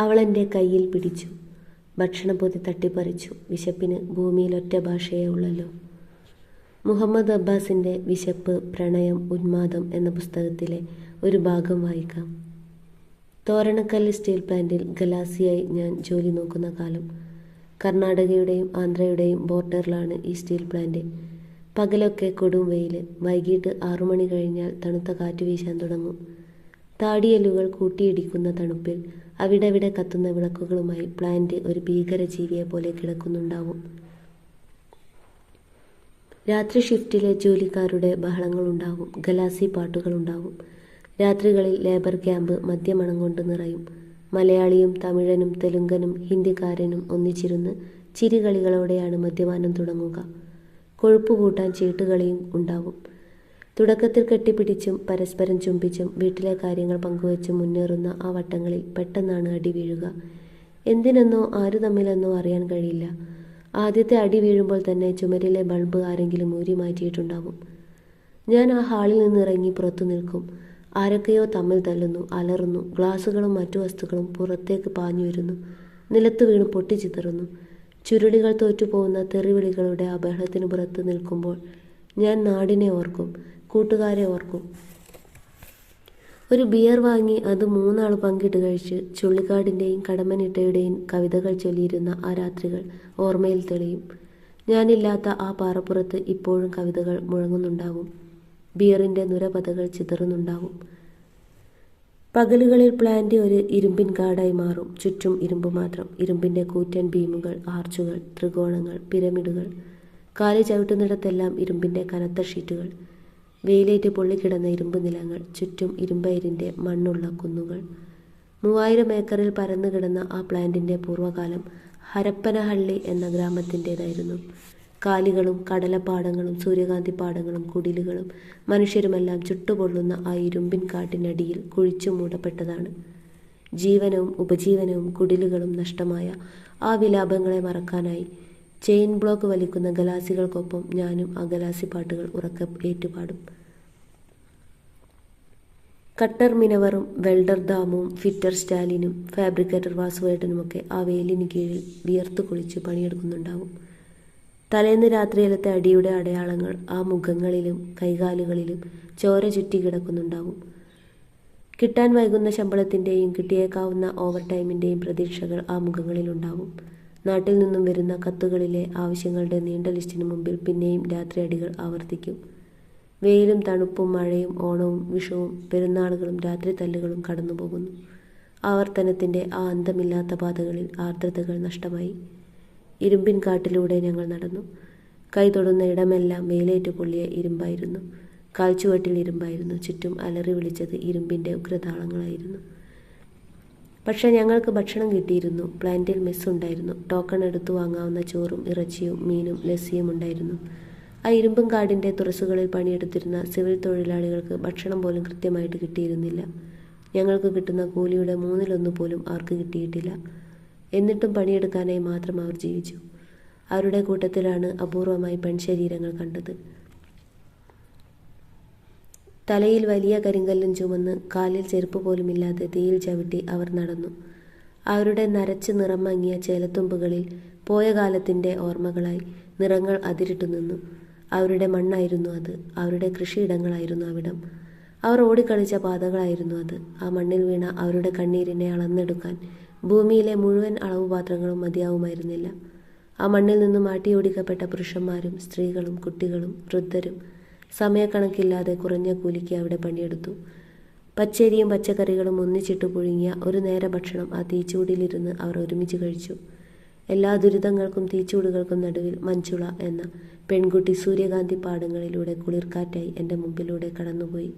അവൾ എന്റെ കയ്യിൽ പിടിച്ചു. ഭക്ഷണം പൊതി തട്ടിപ്പറിച്ചു. വിശപ്പിന് ഭൂമിയിൽ ഒറ്റ ഭാഷയേ ഉള്ളല്ലോ. മുഹമ്മദ് അബ്ബാസിന്റെ വിശപ്പ് പ്രണയം ഉന്മാദം എന്ന പുസ്തകത്തിലെ ഒരു ഭാഗം വായിക്കാം. തോരണക്കല്ല് സ്റ്റീൽ പ്ലാന്റിൽ ഗലാസിയായി ഞാൻ ജോലി നോക്കുന്ന കാലം. കർണാടകയുടെയും ആന്ധ്രയുടെയും ബോർഡറിലാണ് ഈ സ്റ്റീൽ പ്ലാന്റ്. പകലൊക്കെ കൊടും വെയിൽ വൈകിട്ട് ആറു മണി കഴിഞ്ഞാൽ തണുത്ത കാറ്റ് വീശാൻ തുടങ്ങും. താടിയല്ലുകൾ കൂട്ടിയിടിക്കുന്ന തണുപ്പിൽ അവിടവിടെ കത്തുന്ന വിളക്കുകളുമായി പ്ലാന്റ് ഒരു ഭീകര ജീവിയെ പോലെ കിടക്കുന്നുണ്ടാവും. രാത്രി ഷിഫ്റ്റിലെ ജോലിക്കാരുടെ ബഹളങ്ങളുണ്ടാവും ഗലാസി പാട്ടുകളുണ്ടാവും. രാത്രികളിൽ ലേബർ ക്യാമ്പ് മദ്യമണം കൊണ്ട് നിറയും. മലയാളിയും തമിഴനും തെലുങ്കനും ഹിന്ദിക്കാരനും ഒന്നിച്ചിരുന്ന് ചിരികളികളോടെയാണ് മദ്യപാനം തുടങ്ങുക. കൊഴുപ്പ് കൂട്ടാൻ ചീട്ടുകളിയും ഉണ്ടാവും. തുടക്കത്തിൽ കെട്ടിപ്പിടിച്ചും പരസ്പരം ചുംബിച്ചും വീട്ടിലെ കാര്യങ്ങൾ പങ്കുവച്ചും മുന്നേറുന്ന ആ വട്ടങ്ങളിൽ പെട്ടെന്നാണ് അടി വീഴുക. എന്തിനെന്നോ ആരു തമ്മിലെന്നോ അറിയാൻ കഴിയില്ല. ആദ്യത്തെ അടി വീഴുമ്പോൾ തന്നെ ചുമരിലെ ബൾബ് ആരെങ്കിലും ഊരി മാറ്റിയിട്ടുണ്ടാവും. ഞാൻ ആ ഹാളിൽ നിന്ന് ഇറങ്ങി പുറത്തു നിൽക്കും. ആരൊക്കെയോ തമ്മിൽ തല്ലുന്നു അലറുന്നു ഗ്ലാസുകളും മറ്റു വസ്തുക്കളും പുറത്തേക്ക് പാഞ്ഞു വരുന്നു നിലത്ത് വീണ് പൊട്ടിച്ചിതറുന്നു. ചുരുളികൾ തോറ്റുപോകുന്ന തെറിവിളികളുടെ അപഹളത്തിന് പുറത്ത് നിൽക്കുമ്പോൾ ഞാൻ നാടിനെ ഓർക്കും. കൂട്ടുകാരെ ഓർക്കും. ഒരു ബിയർ വാങ്ങി അത് മൂന്നാൾ പങ്കിട്ട് കഴിച്ച് ചുള്ളിക്കാടിന്റെയും കടമനിട്ടയുടെയും കവിതകൾ ചൊല്ലിയിരുന്ന ആ രാത്രികൾ ഓർമ്മയിൽ തെളിയും. ഞാനില്ലാത്ത ആ പാറപ്പുറത്ത് ഇപ്പോഴും കവിതകൾ മുഴങ്ങുന്നുണ്ടാവും ബിയറിന്റെ നുരപഥകൾ ചിതറുന്നുണ്ടാവും പകലുകളിൽ പ്ലാന്റ് ഒരു ഇരുമ്പിൻ കാടായി മാറും. ചുറ്റും ഇരുമ്പ് മാത്രം. ഇരുമ്പിന്റെ കൂറ്റൻ ഭീമുകൾ ആർച്ചുകൾ ത്രികോണങ്ങൾ പിരമിഡുകൾ. കാലി ചവിട്ടുന്നിടത്തെല്ലാം ഇരുമ്പിന്റെ കനത്ത ഷീറ്റുകൾ. വെയിലേറ്റ് പൊള്ളിക്കിടന്ന ഇരുമ്പ് നിലങ്ങൾ ചുറ്റും ഇരുമ്പയിരിന്റെ മണ്ണുള്ള കുന്നുകൾ. മൂവായിരം ഏക്കറിൽ പരന്നു കിടന്ന ആ പ്ലാന്റിന്റെ പൂർവകാലം ഹരപ്പനഹള്ളി എന്ന ഗ്രാമത്തിന്റേതായിരുന്നു കാലികളും കടലപ്പാടങ്ങളും സൂര്യകാന്തി പാടങ്ങളും കുടിലുകളും മനുഷ്യരുമെല്ലാം ചുട്ടുപൊള്ളുന്ന ആ ഇരുമ്പിൻ കാട്ടിനടിയിൽ കുഴിച്ചു മൂടപ്പെട്ടതാണ്. ജീവനവും ഉപജീവനവും കുടിലുകളും നഷ്ടമായ ആ വിലാപങ്ങളെ മറക്കാനായി ചെയിൻ ബ്ലോക്ക് വലിക്കുന്ന ഗലാസികൾക്കൊപ്പം ഞാനും ആ ഗലാസി പാട്ടുകൾ ഉറക്കെ ഏറ്റുപാടും. കട്ടർ മിനവറും വെൽഡർ ദാമും ഫിറ്റർ സ്റ്റാലിനും ഫാബ്രിക്കേറ്റർ വാസുവേട്ടനുമൊക്കെ ആ വെയിലിന് കീഴിൽ വിയർത്തു കുളിച്ച് പണിയെടുക്കുന്നുണ്ടാവും. തലേന്ന് രാത്രിയിലത്തെ അടിയുടെ അടയാളങ്ങൾ ആ മുഖങ്ങളിലും കൈകാലുകളിലും ചോര ചുറ്റി കിടക്കുന്നുണ്ടാവും. കിട്ടാൻ വൈകുന്ന ശമ്പളത്തിന്റെയും കിട്ടിയേക്കാവുന്ന ഓവർ ടൈമിന്റെയും പ്രതീക്ഷകൾ ആ മുഖങ്ങളിലുണ്ടാവും. നാട്ടിൽ നിന്നും വരുന്ന കത്തുകളിലെ ആവശ്യങ്ങളുടെ നീണ്ട ലിസ്റ്റിന് മുമ്പിൽ പിന്നെയും രാത്രി അടികൾ ആവർത്തിക്കും. വെയിലും തണുപ്പും മഴയും ഓണവും വിഷുവും പെരുന്നാളുകളും രാത്രി തല്ലുകളും കടന്നുപോകുന്നു. ആവർത്തനത്തിന്റെ ആ അന്തമില്ലാത്ത പാതകളിൽ ആർദ്രതകൾ നഷ്ടമായി. ഇരുമ്പിൻ കാട്ടിലൂടെ ഞങ്ങൾ നടന്നു. കൈ തൊടുന്ന ഇടമെല്ലാം വെയിലേറ്റ് പൊള്ളിയ ഇരുമ്പായിരുന്നു. കാൽച്ചുവട്ടിൽ ഇരുമ്പായിരുന്നു. ചുറ്റും അലറി വിളിച്ചത് ഇരുമ്പിന്റെ ഉഗ്രതാളങ്ങളായിരുന്നു. പക്ഷേ ഞങ്ങൾക്ക് ഭക്ഷണം കിട്ടിയിരുന്നു. പ്ലാന്റിൽ മെസ് ഉണ്ടായിരുന്നു. ടോക്കൺ എടുത്തു വാങ്ങാവുന്ന ചോറും ഇറച്ചിയും മീനും ലസ്സിയും ഉണ്ടായിരുന്നു. ആ ഇരുമ്പും കാടിന്റെ തുറസുകളിൽ പണിയെടുത്തിരുന്ന സിവിൽ തൊഴിലാളികൾക്ക് ഭക്ഷണം പോലും കൃത്യമായിട്ട് കിട്ടിയിരുന്നില്ല. ഞങ്ങൾക്ക് കിട്ടുന്ന കൂലിയുടെ മൂന്നിലൊന്ന് പോലും അവർക്ക് കിട്ടിയിട്ടില്ല. എന്നിട്ടും പണിയെടുക്കാനായി മാത്രം അവർ ജീവിച്ചു. അവരുടെ കൂട്ടത്തിലാണ് അപൂർവമായി പെൺശരീരങ്ങൾ കണ്ടത്. തലയിൽ വലിയ കരിങ്കല്ലും ചുമന്ന് കാലിൽ ചെരുപ്പ് പോലുമില്ലാതെ തീയിൽ ചവിട്ടി അവർ നടന്നു. അവരുടെ നരച്ച് നിറം മങ്ങിയ ചേലത്തുമ്പുകളിൽ പോയ കാലത്തിന്റെ ഓർമ്മകളായി നിറങ്ങൾ അതിരിട്ടു നിന്നു. അവരുടെ മണ്ണായിരുന്നു അത്. അവരുടെ കൃഷിയിടങ്ങളായിരുന്നു അവിടം. അവർ ഓടിക്കളിച്ച പാതകളായിരുന്നു അത്. ആ മണ്ണിൽ വീണ അവരുടെ കണ്ണീരിനെ അളന്നെടുക്കാൻ ഭൂമിയിലെ മുഴുവൻ അളവുപാത്രങ്ങളും മതിയാവുമായിരുന്നില്ല. ആ മണ്ണിൽ നിന്നും മാട്ടിയോടിക്കപ്പെട്ട പുരുഷന്മാരും സ്ത്രീകളും കുട്ടികളും വൃദ്ധരും സമയക്കണക്കില്ലാതെ കുറഞ്ഞ കൂലിക്ക് അവിടെ പണിയെടുത്തു. പച്ചരിയും പച്ചക്കറികളും ഒന്നിച്ചിട്ട് പുഴുങ്ങിയ ഒരു നേര ഭക്ഷണം ആ തീച്ചൂടിലിരുന്ന് അവർ ഒരുമിച്ച് കഴിച്ചു. എല്ലാ ദുരിതങ്ങൾക്കും തീച്ചൂടുകൾക്കും നടുവിൽ മഞ്ചുള എന്ന പെൺകുട്ടി സൂര്യകാന്തി പാടങ്ങളിലൂടെ കുളിർക്കാറ്റായി എന്റെ മുമ്പിലൂടെ കടന്നുപോയി.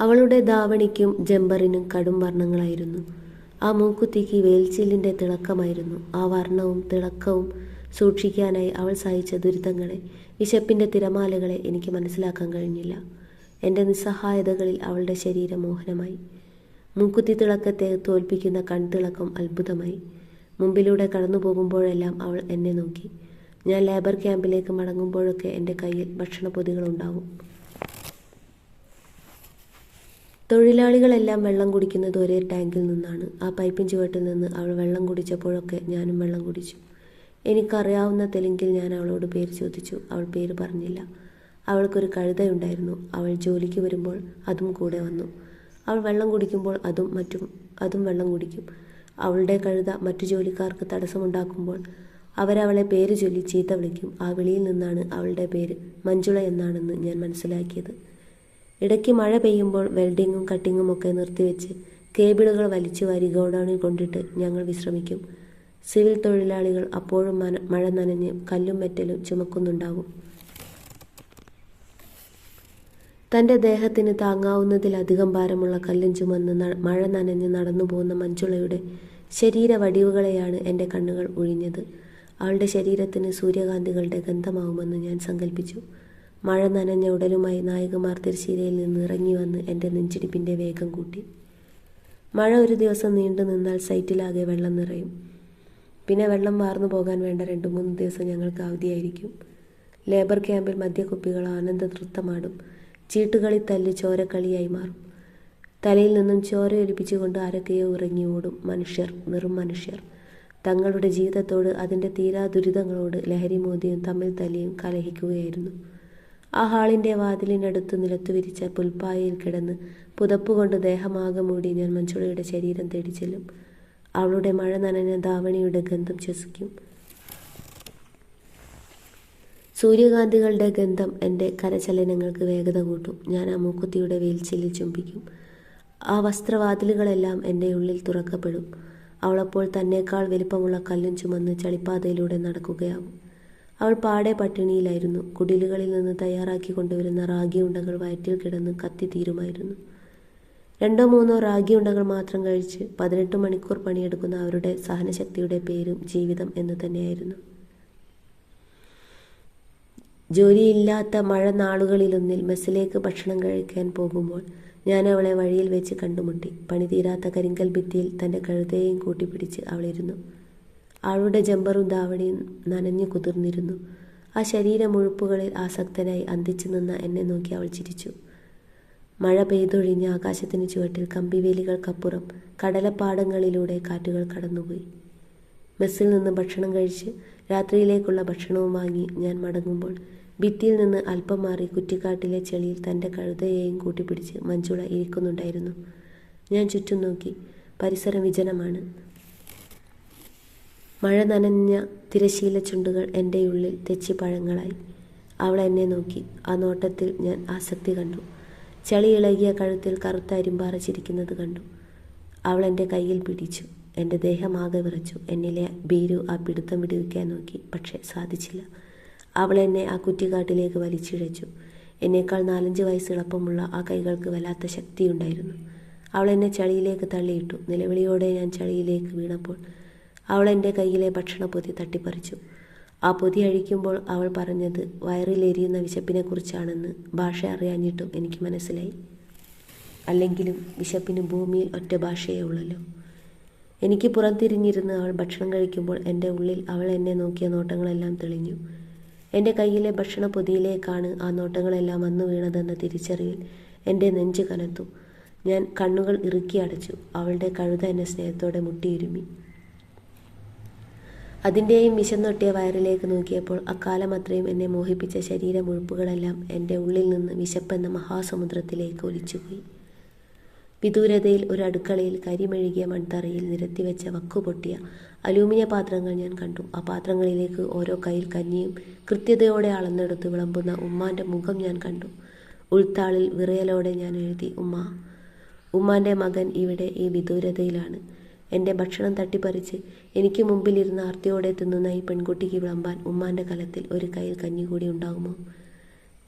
അവളുടെ ദാവണിക്കും ജമ്പറിനും കടും വർണങ്ങളായിരുന്നു. ആ മൂക്കുത്തിക്ക് വേൽച്ചില്ലിന്റെ തിളക്കമായിരുന്നു. ആ വർണവും തിളക്കവും സൂക്ഷിക്കാനായി അവൾ സഹിച്ച ദുരിതങ്ങളെ വിശപ്പിന്റെ തിരമാലകളെ എനിക്ക് മനസ്സിലാക്കാൻ കഴിഞ്ഞില്ല. എന്റെ നിസ്സഹായതകളിൽ അവളുടെ ശരീരം മോഹനമായി. മൂക്കുത്തി തിളക്കത്തെ തോൽപ്പിക്കുന്ന കൺതിളക്കം അത്ഭുതമായി. മുമ്പിലൂടെ കടന്നു പോകുമ്പോഴെല്ലാം അവൾ എന്നെ നോക്കി. ഞാൻ ലേബർ ക്യാമ്പിലേക്ക് മടങ്ങുമ്പോഴൊക്കെ എന്റെ കയ്യിൽ ഭക്ഷണപ്പൊതികളുണ്ടാവും തൊഴിലാളികളെല്ലാം വെള്ളം കുടിക്കുന്നത് ഒരേ ടാങ്കിൽ നിന്നാണ്. ആ പൈപ്പിൻ ചുവട്ടിൽ നിന്ന് അവൾ വെള്ളം കുടിച്ചപ്പോഴൊക്കെ ഞാനും വെള്ളം കുടിച്ചു. എനിക്കറിയാവുന്ന തെലുങ്കിൽ ഞാൻ അവളോട് പേര് ചോദിച്ചു. അവൾ പേര് പറഞ്ഞില്ല. അവൾക്കൊരു കഴുതയുണ്ടായിരുന്നു. അവൾ ജോലിക്ക് വരുമ്പോൾ അതും കൂടെ വന്നു. അവൾ വെള്ളം കുടിക്കുമ്പോൾ അതും മറ്റും അതും വെള്ളം കുടിക്കും. അവളുടെ കഴുത മറ്റു ജോലിക്കാർക്ക് തടസ്സമുണ്ടാക്കുമ്പോൾ അവരവളെ പേര് ചൊല്ലി ചീത്ത വിളിക്കും. ആ വിളിയിൽ നിന്നാണ് അവളുടെ പേര് മഞ്ജുള എന്നാണെന്ന് ഞാൻ മനസ്സിലാക്കിയത്. ഇടയ്ക്ക് മഴ പെയ്യുമ്പോൾ വെൽഡിങ്ങും കട്ടിങ്ങും ഒക്കെ നിർത്തിവെച്ച് കേബിളുകൾ വലിച്ചു വാരി ഗോഡൌണിൽ കൊണ്ടിട്ട് ഞങ്ങൾ വിശ്രമിക്കും. സിവിൽ തൊഴിലാളികൾ അപ്പോഴും മഴ നനഞ്ഞ് കല്ലും മെറ്റലും ചുമക്കുന്നുണ്ടാവും തന്റെ ദേഹത്തിന് താങ്ങാവുന്നതിലധികം ഭാരമുള്ള കല്ലും ചുമന്ന് മഴ നനഞ്ഞ് നടന്നു പോകുന്ന മഞ്ജുളയുടെ ശരീര വടിവുകളെയാണ് എന്റെ കണ്ണുകൾ ഒഴിഞ്ഞത് അവളുടെ ശരീരത്തിന് സൂര്യകാന്തികളുടെ ഗന്ധമാവുമെന്ന് ഞാൻ സങ്കല്പിച്ചു മഴ നനഞ്ഞ ഉടലുമായി നായകമാർ തിരശ്ശീലയിൽ നിന്ന് ഇറങ്ങി വന്ന് എന്റെ നെഞ്ചിടിപ്പിന്റെ വേഗം കൂട്ടി. മഴ ഒരു ദിവസം നീണ്ടു നിന്നാൽ സൈറ്റിലാകെ വെള്ളം നിറയും. പിന്നെ വെള്ളം വാർന്നു പോകാൻ വേണ്ട രണ്ട് മൂന്ന് ദിവസം ഞങ്ങൾക്ക് അവധിയായിരിക്കും. ലേബർ ക്യാമ്പിൽ മദ്യക്കുപ്പികൾ ആനന്ദ നൃത്തമാടും ചീട്ടുകളി തല്ല് ചോരക്കളിയായി മാറും. തലയിൽ നിന്നും ചോരയൊലിപ്പിച്ചുകൊണ്ട് ആരൊക്കെയോ ഇറങ്ങി ഓടും. മനുഷ്യർ വെറും മനുഷ്യർ. തങ്ങളുടെ ജീവിതത്തോട് അതിന്റെ തീരാ ദുരിതങ്ങളോട് ലഹരി മോദിയും തമ്മിൽ തല്ലിയും കലഹിക്കുകയായിരുന്നു. ആ ഹാളിന്റെ വാതിലിനടുത്ത് നിലത്തു വിരിച്ച പുൽപ്പായയിൽ കിടന്ന് പുതപ്പുകൊണ്ട് ദേഹമാകെ മൂടി ഞാൻ മഞ്ചുളയുടെ ശരീരം തേടി ചെല്ലും അവളുടെ മഴ നനഞ്ഞ ധാവണിയുടെ ഗന്ധം ശ്വസിക്കും. സൂര്യകാന്തികളുടെ ഗന്ധം എന്റെ കരചലനങ്ങൾക്ക് വേഗത കൂട്ടും. ഞാൻ ആ മൂക്കുത്തിയുടെ വേൽച്ചില്ലിൽ ചുംബിക്കും. ആ വസ്ത്രവാതിലുകളെല്ലാം എന്റെ ഉള്ളിൽ തുറക്കപ്പെടും. അവളപ്പോൾ തന്നേക്കാൾ വലിപ്പമുള്ള കല്ലും ചുമന്ന് ചളിപ്പാതയിലൂടെ നടക്കുകയാവും അവൾ പാടെ പട്ടിണിയിലായിരുന്നു. കുടിലുകളിൽ നിന്ന് തയ്യാറാക്കി കൊണ്ടുവരുന്ന റാഗി ഉണ്ടകൾ വയറ്റിൽ കിടന്ന് കത്തിത്തീരുമായിരുന്നു രണ്ടോ മൂന്നോ റാഗി ഉണ്ടകൾ മാത്രം കഴിച്ച് പതിനെട്ട് മണിക്കൂർ പണിയെടുക്കുന്ന അവരുടെ സഹനശക്തിയുടെ പേരും ജീവിതം എന്ന് തന്നെയായിരുന്നു. ജോലിയില്ലാത്ത മഴ നാളുകളിലൊന്നിൽ മെസ്സിലേക്ക് ഭക്ഷണം കഴിക്കാൻ പോകുമ്പോൾ ഞാൻ അവളെ വഴിയിൽ വെച്ച് കണ്ടുമുട്ടി. പണി തീരാത്ത കരിങ്കൽ ഭിത്തിയിൽ തന്റെ കഴുതയെയും കൂട്ടിപ്പിടിച്ച് അവളിരുന്നു. അവളുടെ ജമ്പറും ദാവണിയും നനഞ്ഞു കുതിർന്നിരുന്നു. ആ ശരീരമുഴുപ്പുകളിൽ ആസക്തനായി അന്തിച്ചു നിന്ന എന്നെ നോക്കി അവൾ ചിരിച്ചു. മഴ പെയ്തൊഴിഞ്ഞ ആകാശത്തിന് ചുവട്ടിൽ കമ്പിവേലികൾക്കപ്പുറം കടലപ്പാടങ്ങളിലൂടെ കാറ്റുകൾ കടന്നുപോയി. ബസ്സിൽ നിന്ന് ഭക്ഷണം കഴിച്ച് രാത്രിയിലേക്കുള്ള ഭക്ഷണവും വാങ്ങി ഞാൻ മടങ്ങുമ്പോൾ ഭിത്തിയിൽ നിന്ന് അല്പം മാറി കുറ്റിക്കാട്ടിലെ ചെളിയിൽ തന്റെ കഴുതയെയും കൂട്ടിപ്പിടിച്ച് മഞ്ജുള ഇരിക്കുന്നുണ്ടായിരുന്നു. ഞാൻ ചുറ്റും നോക്കി. പരിസരം വിജനമാണ്. മഴ നനഞ്ഞ തിരശീല ചുണ്ടുകൾ എന്റെ ഉള്ളിൽ തെച്ചി പഴങ്ങളായി അവൾ എന്നെ നോക്കി. ആ നോട്ടത്തിൽ ഞാൻ ആസക്തി കണ്ടു. ചളി ഇളകിയ കഴുത്തിൽ കറുത്ത അരിമ്പാറ ചിരിക്കുന്നത് കണ്ടു. അവൾ എന്റെ കയ്യിൽ പിടിച്ചു. എന്റെ ദേഹം ആകെ വിറച്ചു. എന്നിലെ ബീരു ആ പിടുത്തം വിടുവിക്കാൻ നോക്കി. പക്ഷേ സാധിച്ചില്ല. അവൾ എന്നെ ആ കുറ്റിക്കാട്ടിലേക്ക് വലിച്ചിഴച്ചു. എന്നേക്കാൾ നാലഞ്ച് വയസ്സ് എളുപ്പമുള്ള ആ കൈകൾക്ക് വല്ലാത്ത ശക്തിയുണ്ടായിരുന്നു. അവൾ എന്നെ ചളിയിലേക്ക് തള്ളിയിട്ടു. നിലവിളിയോടെ ഞാൻ ചളിയിലേക്ക് വീണപ്പോൾ അവൾ എന്റെ കയ്യിലെ ഭക്ഷണപ്പൊതി തട്ടിപ്പറിച്ചു. ആ പൊതി അഴിക്കുമ്പോൾ അവൾ പറഞ്ഞത് വയറിലെരിയുന്ന വിശപ്പിനെക്കുറിച്ചാണെന്ന് ഭാഷ അറിയാഞ്ഞിട്ടും എനിക്ക് മനസ്സിലായി. അല്ലെങ്കിലും വിശപ്പിന് ഭൂമിയിൽ ഒറ്റ ഭാഷയേ ഉള്ളല്ലോ. എനിക്ക് പുറംതിരിഞ്ഞിരുന്ന് അവൾ ഭക്ഷണം കഴിക്കുമ്പോൾ എന്റെ ഉള്ളിൽ അവൾ എന്നെ നോക്കിയ നോട്ടങ്ങളെല്ലാം തെളിഞ്ഞു. എന്റെ കയ്യിലെ ഭക്ഷണ പൊതിയിലേക്കാണ് ആ നോട്ടങ്ങളെല്ലാം വന്നു വീണതെന്ന തിരിച്ചറിവിൽ എന്റെ നെഞ്ച് കനത്തു. ഞാൻ കണ്ണുകൾ ഇറുക്കി അടച്ചു. അവളുടെ കഴുത എന്നെ സ്നേഹത്തോടെ മുട്ടിയിരുമി. അതിന്റെയും വിശന്നൊട്ടിയ വയറിലേക്ക് നോക്കിയപ്പോൾ അക്കാലം അത്രയും എന്നെ മോഹിപ്പിച്ച ശരീര മുഴുപ്പുകളെല്ലാം എന്റെ ഉള്ളിൽ നിന്ന് വിശപ്പെന്ന മഹാസമുദ്രത്തിലേക്ക് ഒലിച്ചുപോയി. വിദൂരതയിൽ ഒരു അടുക്കളയിൽ കരിമെഴുകിയ മൺതറയിൽ നിരത്തിവെച്ച വക്കുപൊട്ടിയ അലൂമിനിയ പാത്രങ്ങൾ ഞാൻ കണ്ടു. ആ പാത്രങ്ങളിലേക്ക് ഓരോ കയ്യിൽ കഞ്ഞിയും കൃത്യതയോടെ അളന്നെടുത്ത് വിളമ്പുന്ന ഉമ്മാന്റെ മുഖം ഞാൻ കണ്ടു. ഉൾത്താളിൽ വിറയലോടെ ഞാൻ എഴുതി ഉമ്മ ഉമ്മാന്റെ മകൻ ഇവിടെ ഈ വിദൂരതയിലാണ്. എന്റെ ഭക്ഷണം തട്ടിപ്പറിച്ച് എനിക്ക് മുമ്പിലിരുന്ന് ആർത്തിയോടെ തിന്നുന്ന ഈ പെൺകുട്ടിക്ക് വിളമ്പാൻ ഉമ്മാന്റെ കലത്തിൽ ഒരു കയ്യിൽ കഞ്ഞി കൂടി ഉണ്ടാകുമോ?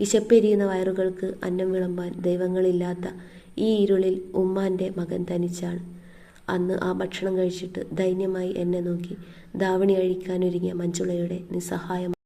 വിശപ്പെരിയുന്ന വയറുകൾക്ക് അന്നം വിളമ്പാൻ ദൈവങ്ങളില്ലാത്ത ഈ ഇരുളിൽ ഉമ്മാന്റെ മകൻ തനിച്ചാണ് അന്ന് ആ ഭക്ഷണം കഴിച്ചിട്ട് ദൈന്യമായി എന്നെ നോക്കി ധാവണി അഴിക്കാനൊരുങ്ങിയ മഞ്ജുളയുടെ നിസ്സഹായം